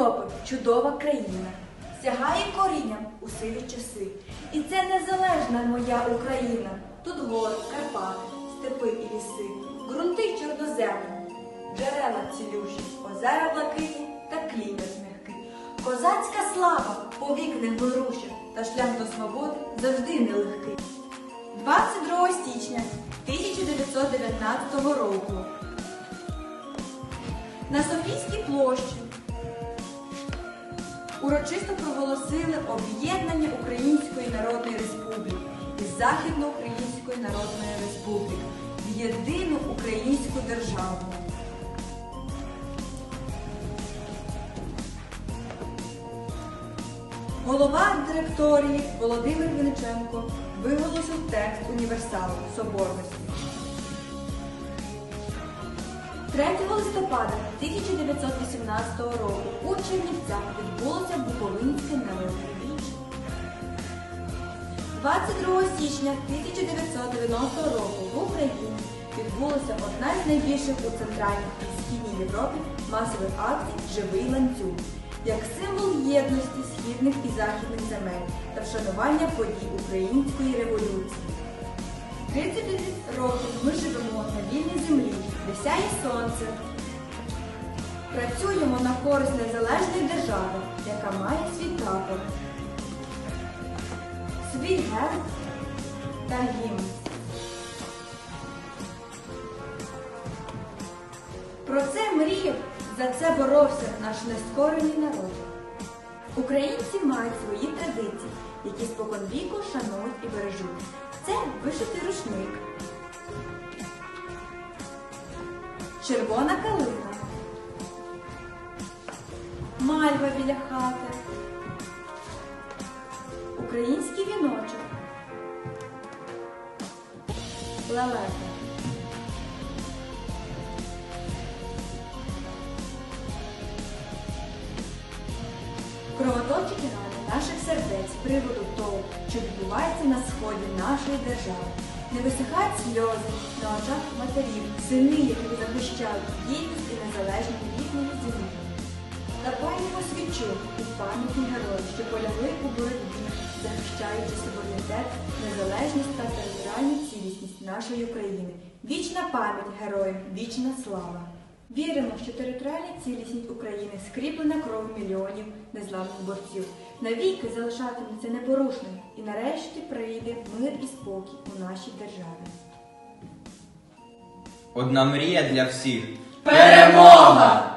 Європи чудова країна. Сягає корінням у сиві часи. І це незалежна моя Україна. Тут гори, Карпати, степи і ліси, ґрунти чорноземні, джерела цілющі, озера блакитні та клімат м'який. Козацька слава повік не вируша, та шлях до свободи завжди нелегкий. 22 січня 1919 року на Софійській площі урочисто проголосили об'єднання Української Народної Республіки і Західноукраїнської Народної Республіки в єдину українську державу. Голова директорії Володимир Винниченко виголосив текст універсалу Соборності. 3 листопада 1918 року у Чернівцях відбулося 22 січня 1990 року в Україні відбулася одна з найбільших у Центральній і Східній Європі масових акцій Живий ланцюг як символ єдності східних і західних земель та вшанування подій української революції. 39 років ми живемо на вільній землі, де сяє сонце. Працюємо на користь незалежної держави, яка має свій прапор, свій герб та гімн. Про це мріяв, за це боровся наш нескорений народ. Українці мають свої традиції, які споконвіку шанують і бережуть. Це вишитий рушник, червона калина, мальва біля хати, український віночок, лелека. Кровоточить рани наших сердець з приводу того, що відбувається на сході нашої держави. Не висихають сльози на очах матерів, сини, які захищають гідність і незалежність рідної землі. Запалюємо свічу у пам'яті героїв, що полягли у боротьбі, захищаючи суверенітет, незалежність та територіальну цілісність нашої України. Вічна пам'ять героям, вічна слава! Віримо, що територіальна цілісність України скріплена кров мільйонів незламних борців, навіки залишатиметься непорушною і нарешті прийде мир і спокій у нашій державі. Одна мрія для всіх. Перемога!